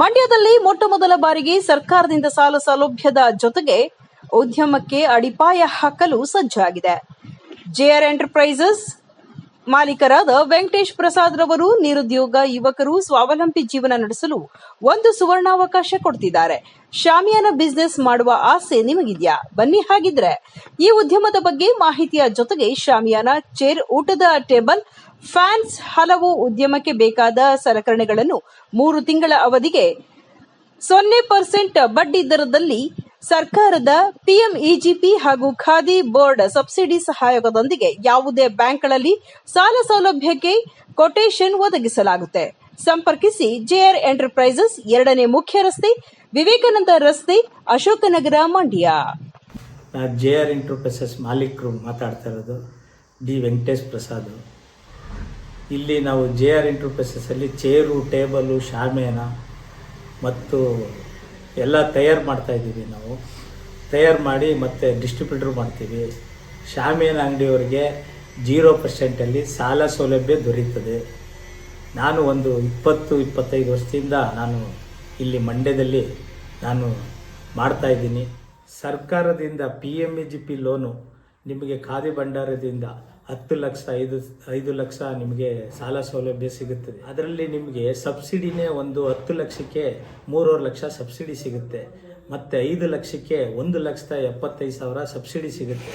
ಮಂಡ್ಯದಲ್ಲಿ ಮೊಟ್ಟ ಮೊದಲ ಬಾರಿಗೆ ಸರ್ಕಾರದಿಂದ ಸಾಲ ಸೌಲಭ್ಯದ ಜೊತೆಗೆ ಉದ್ಯಮಕ್ಕೆ ಅಡಿಪಾಯ ಹಾಕಲು ಸಜ್ಜಾಗಿದೆ. ಜೆಆರ್ ಎಂಟರ್ಪ್ರೈಸಸ್ ಮಾಲೀಕರಾದ ವೆಂಕಟೇಶ್ ಪ್ರಸಾದ್ ರವರು, ನಿರುದ್ಯೋಗ ಯುವಕರು ಸ್ವಾವಲಂಬಿ ಜೀವನ ನಡೆಸಲು ಒಂದು ಸುವರ್ಣಾವಕಾಶ ಕೊಡ್ತಿದ್ದಾರೆ. ಶಾಮಿಯಾನ ಬಿಸ್ನೆಸ್ ಮಾಡುವ ಆಸೆ ನಿಮಗಿದ್ಯಾ? ಬನ್ನಿ ಹಾಗಿದ್ರೆ. ಈ ಉದ್ಯಮದ ಬಗ್ಗೆ ಮಾಹಿತಿಯ ಜೊತೆಗೆ ಶಾಮಿಯಾನ ಚೇರ್ ಊಟದ ಟೇಬಲ್ ಫ್ಯಾನ್ಸ್ ಹಲವು ಉದ್ಯಮಕ್ಕೆ ಬೇಕಾದ ಸಲಕರಣೆಗಳನ್ನು ಮೂರು ತಿಂಗಳ ಅವಧಿಗೆ ಸೊನ್ನೆ ಪರ್ಸೆಂಟ್ ಬಡ್ಡಿ ದರದಲ್ಲಿ ಸರ್ಕಾರದ ಪಿಎಂ, ಇಜಿಪಿ ಹಾಗೂ ಖಾದಿ ಬೋರ್ಡ್ ಸಬ್ಸಿಡಿ ಸಹಾಯಕದೊಂದಿಗೆ ಯಾವುದೇ ಬ್ಯಾಂಕ್ಗಳಲ್ಲಿ ಸಾಲ ಸೌಲಭ್ಯಕ್ಕೆ ಕೊಟೇಶನ್ ಒದಗಿಸಲಾಗುತ್ತೆ. ಸಂಪರ್ಕಿಸಿ ಜೆಆರ್ ಎಂಟರ್ಪ್ರೈಸಸ್ ಎರಡನೇ ಮುಖ್ಯ ರಸ್ತೆ, ವಿವೇಕಾನಂದ ರಸ್ತೆ, Ashokanagar Mandya. J R enterprises ಮಾಲೀಕರು ಮಾತಾಡ್ತಾ ಇರೋದು ಡಿ ವೆಂಕಟೇಶ್ ಪ್ರಸಾದ್ ಇಲ್ಲಿ ನಾವು ಜೆ ಆರ್ ಎಂಟರ್ಪ್ರೈಸಸ್ಸಲ್ಲಿ ಚೇರು, ಟೇಬಲು ಶಾಮೇನ ಮತ್ತು ಎಲ್ಲ ತಯಾರು ಮಾಡ್ತಾ ಇದ್ದೀವಿ ನಾವು. ತಯಾರು ಮಾಡಿ ಮತ್ತು ಡಿಸ್ಟ್ರಿಬ್ಯೂಟರ್ ಮಾಡ್ತೀವಿ. ಶಾಮಿಯಾನ ಅಂಗಡಿಯವರಿಗೆ ಜೀರೋ ಪರ್ಸೆಂಟಲ್ಲಿ ಸಾಲ ಸೌಲಭ್ಯ ದೊರೆಯುತ್ತದೆ ನಾನು ಒಂದು ಇಪ್ಪತ್ತು, ಇಪ್ಪತ್ತೈದು ವರ್ಷದಿಂದ ನಾನು ಇಲ್ಲಿ ಮಂಡ್ಯದಲ್ಲಿ ನಾನು ಮಾಡ್ತಾ ಇದ್ದೀನಿ. ಸರ್ಕಾರದಿಂದ P M E G P loan ನಿಮಗೆ ಖಾದಿ ಭಂಡಾರದಿಂದ ಹತ್ತು ಲಕ್ಷ, ಐದು ಐದು ಲಕ್ಷ ನಿಮಗೆ ಸಾಲ ಸೌಲಭ್ಯ ಸಿಗುತ್ತದೆ. ಅದರಲ್ಲಿ ನಿಮಗೆ ಸಬ್ಸಿಡಿನೇ ಒಂದು ಹತ್ತು ಲಕ್ಷಕ್ಕೆ ಮೂರುವರೆ ಲಕ್ಷ ಸಬ್ಸಿಡಿ ಸಿಗುತ್ತೆ. ಮತ್ತು ಐದು ಲಕ್ಷಕ್ಕೆ ಒಂದು ಲಕ್ಷದ ಎಪ್ಪತ್ತೈದು ಸಾವಿರ ಸಬ್ಸಿಡಿ ಸಿಗುತ್ತೆ.